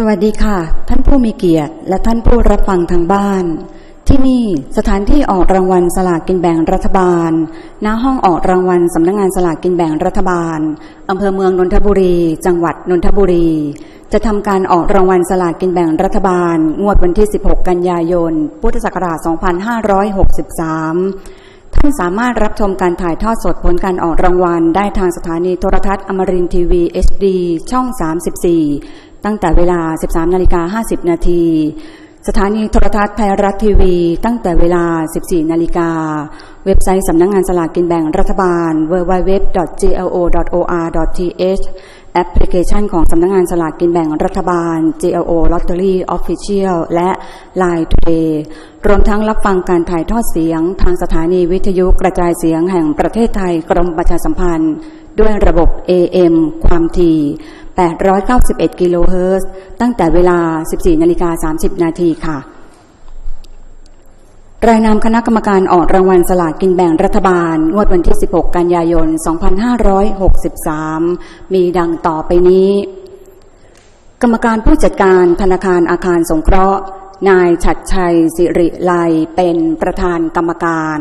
สวัสดีค่ะ ท่านผู้มีเกียรติ และท่านผู้รับฟังทางบ้าน ที่นี่สถานที่ออกรางวัลสลากกินแบ่งรัฐบาลณห้องออกรางวัลสำนักงานสลากกินแบ่งรัฐบาลอำเภอเมืองนนทบุรี จังหวัดนนทบุรี จะทำการออกรางวัลสลากกินแบ่งรัฐบาล งวดวันที่ 16 กันยายน พุทธศักราช 2563ท่านสามารถรับชมการถ่ายทอดสดผลการออกรางวัล ได้ทางสถานีโทรทัศน์อมรินทีวี HD ช่อง 34 ตั้งแต่เวลา 13นาฬิกา50 นาที สถานีโทรทัศน์ไทยรัฐทีวี ตั้งแต่เวลา 14 นาฬิกา เว็บไซต์สำนักงงานสลากกินแบ่งรัฐบาล www.glo.or.th แอปพลิเคชันของสำนักงงานสลากกินแบ่งรัฐบาล GLO Lottery Official และ Line Today รวมทั้งรับฟังการถ่ายทอดเสียง ทางสถานีวิทยุกระจายเสียงแห่งประเทศไทยกรมประชาสัมพันธ์ ด้วยระบบ AM ความถี่ 891 กิโลเฮิรตซ์ตั้งแต่เวลา 14นาฬิกา30 นาทีค่ะ รายนามคณะกรรมการออกรางวัลสลากกินแบ่งรัฐบาล งวดวันที่ 16 กันยายน 2563 มีดังต่อไปนี้ กรรมการผู้จัดการธนาคารอาคารสงเคราะห์ นายฉัดชัยสิริไลเป็นประธานกรรมการ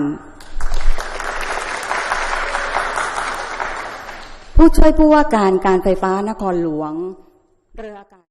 ผู้ช่วยผู้ว่าการการไฟฟ้านครหลวง เรืออากาศ